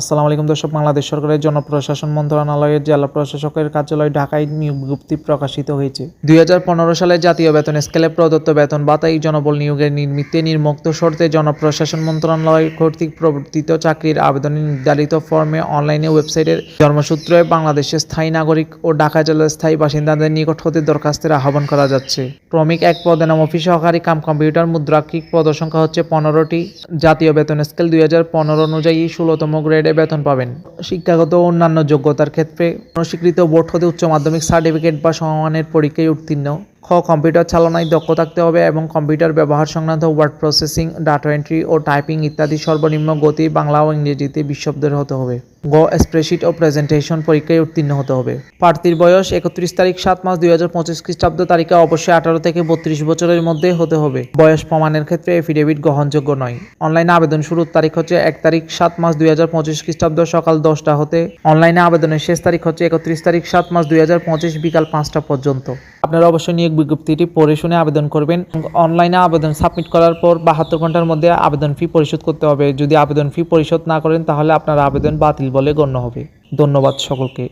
আসসালামু আলাইকুম দর্শক, বাংলাদেশ সরকারের জনপ্রশাসন মন্ত্রণালয়ের জেলা প্রশাসকের কার্যালয় ঢাকায় নিয়োগ বিজ্ঞপ্তি প্রকাশিত হয়েছে। দুই হাজার পনেরো সালে জাতীয় বেতন স্কেলে প্রদত্ত বেতন বাতাই জনবল নিয়োগের নিমিত্তে নির্মুক্ত শর্তে জনপ্রশাসন মন্ত্রণালয় কর্তৃক প্রবর্তিত চাকরির আবেদনের নির্ধারিত ফর্মে অনলাইনে ওয়েবসাইটের জন্মসূত্রে বাংলাদেশের স্থায়ী নাগরিক ও ঢাকা জেলার স্থায়ী বাসিন্দাদের নিকট হতে দরখাস্তের আহ্বান করা যাচ্ছে। ক্রমিক এক পদে নাম অফিস সহকারী কাম কম্পিউটার মুদ্রাক্ষিক পদ সংখ্যা হচ্ছে পনেরোটি। জাতীয় বেতন স্কেল দুই হাজার পনেরো অনুযায়ী ষোলোতম গ্রেডে বেতন পাবেন। শিক্ষাগত অন্যান্য যোগ্যতার ক্ষেত্রে স্বীকৃত বোর্ড হতে উচ্চ মাধ্যমিক সার্টিফিকেট বা সমমানের পরীক্ষায় উত্তীর্ণ। খ কম্পিউটার চালনায় দক্ষ থাকতে হবে এবং কম্পিউটার ব্যবহার সংক্রান্ত ওয়ার্ড প্রসেসিং ডাটা এন্ট্রি ও টাইপিং ইত্যাদি সর্বনিম্ন গতি বাংলা ও ইংরেজিতে বিশ্বব্দের হতে হবে। গ স্প্রেডশিট ও প্রেজেন্টেশন পরীক্ষায় উত্তীর্ণ হতে হবে। প্রার্থীর বয়স একত্রিশ তারিখ সাত মাস দুই হাজার পঁচিশ খ্রিস্টাব্দ তারিখে অবশ্যই আঠারো থেকে বত্রিশ বছরের মধ্যে হতে হবে। বয়স প্রমাণের ক্ষেত্রে এফিডেভিট গ্রহণযোগ্য নয়। অনলাইনে আবেদন শুরুর তারিখ হচ্ছে এক তারিখ সাত মাস দুই হাজার পঁচিশ খ্রিস্টাব্দ সকাল দশটা হতে। অনলাইনে আবেদনের শেষ তারিখ হচ্ছে একত্রিশ তারিখ সাত মাস দুই হাজার পঁচিশ বিকাল পাঁচটা পর্যন্ত। আপনারা অবশ্যই নিয়োগ বিজ্ঞপ্তিটি পড়ে শুনে আবেদন করবেন অনলাইনে আবেদন সাবমিট করার পর বাহাত্তর ঘণ্টার মধ্যে আবেদন ফি পরিশোধ করতে হবে। যদি আবেদন ফি পরিশোধ না করেন, তাহলে আপনার আবেদন বাতিল বলে গণ্য হবে। ধন্যবাদ সকলকে।